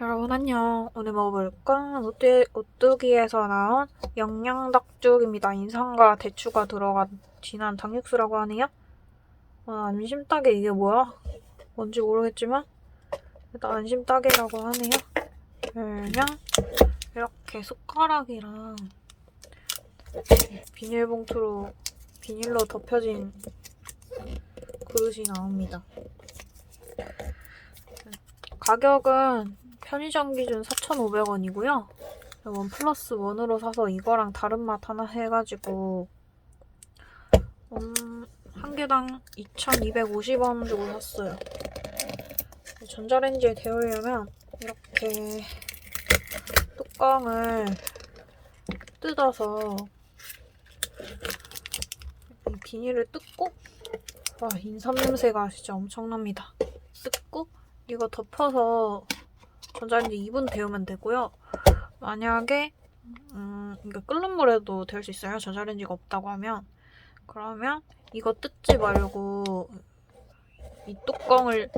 여러분 안녕. 오늘 먹어볼 건 오뚜, 오뚜기에서 나온 영양닭죽입니다. 인삼과 대추가 들어간 진한 닭육수라고 하네요. 아, 안심닭에 이게 뭐야? 뭔지 모르겠지만 일단 안심닭이라고 하네요. 그냥 이렇게 숟가락이랑 비닐봉투로 비닐로 덮여진 그릇이 나옵니다. 가격은 편의점 기준 4,500원이고요. 원 플러스 원으로 사서 이거랑 다른 맛 하나 해가지고 음, 한 개당 2,250원 주고 샀어요. 전자레인지에 데우려면 이렇게 뚜껑을 뜯어서 이 비닐을 뜯고 와 인삼 냄새가 진짜 엄청납니다. 뜯고 이거 덮어서 전자레인지 2분 데우면 되고요. 만약에 음, 이거 끓는 물에도 데울 수 있어요. 전자레인지가 없다고 하면 그러면 이거 뜯지 말고 이 뚜껑을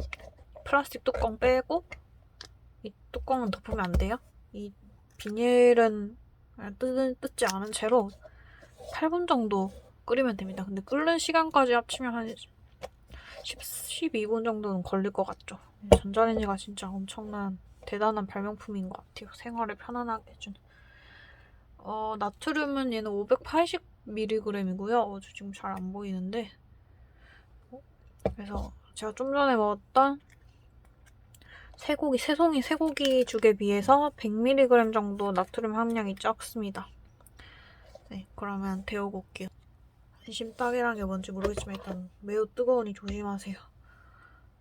플라스틱 뚜껑 빼고 이 뚜껑은 덮으면 안 돼요. 이 비닐은 뜯, 뜯지 않은 채로 8분 정도 끓이면 됩니다. 근데 끓는 시간까지 합치면 한 10, 12분 정도는 걸릴 것 같죠. 전자레인지가 진짜 엄청난 대단한 발명품인 것 같아요. 생활을 편안하게 해주는. 어, 나트륨은 얘는 580mg이고요. 어, 저 지금 잘 안 보이는데. 어? 그래서 제가 좀 전에 먹었던 쇠고기, 새송이 쇠고기 죽에 비해서 100mg 정도 나트륨 함량이 적습니다. 네, 그러면 데우고 올게요. 안심닭이란 게 뭔지 모르겠지만 일단 매우 뜨거우니 조심하세요.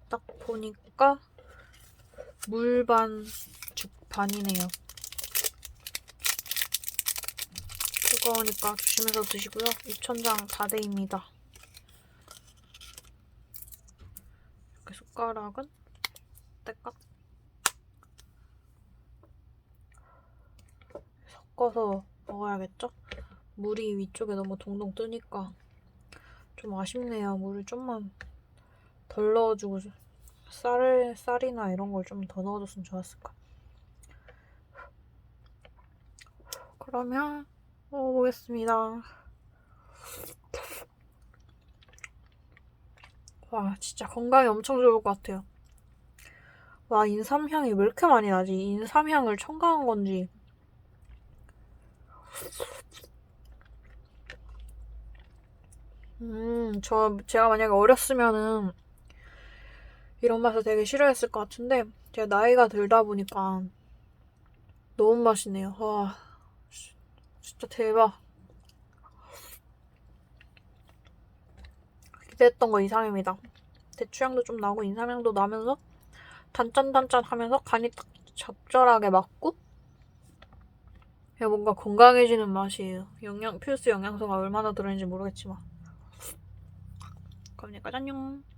딱 보니까 물 반, 죽 반이네요. 뜨거우니까 조심해서 드시고요. 입천장 다 돼입니다. 이렇게 숟가락은 떼깍 섞어서 먹어야겠죠? 물이 위쪽에 너무 동동 뜨니까 좀 아쉽네요. 물을 좀만 덜 넣어주고 쌀, 쌀이나 이런 걸 좀 더 넣어줬으면 좋았을까. 그러면 먹어보겠습니다. 와, 진짜 건강에 엄청 좋을 것 같아요. 와, 인삼향이 왜 이렇게 많이 나지? 인삼향을 첨가한 건지. 음, 저, 제가 만약에 어렸으면은 이런 맛을 되게 싫어했을 것 같은데, 제가 나이가 들다 보니까 너무 맛있네요. 와, 진짜 대박. 기대했던 거 이상입니다. 대추향도 좀 나고 인삼향도 나면서 단짠단짠 하면서 간이 딱 적절하게 맞고 뭔가 건강해지는 맛이에요. 영양, 필수 영양소가 얼마나 들어있는지 모르겠지만. 그럼 여기까지.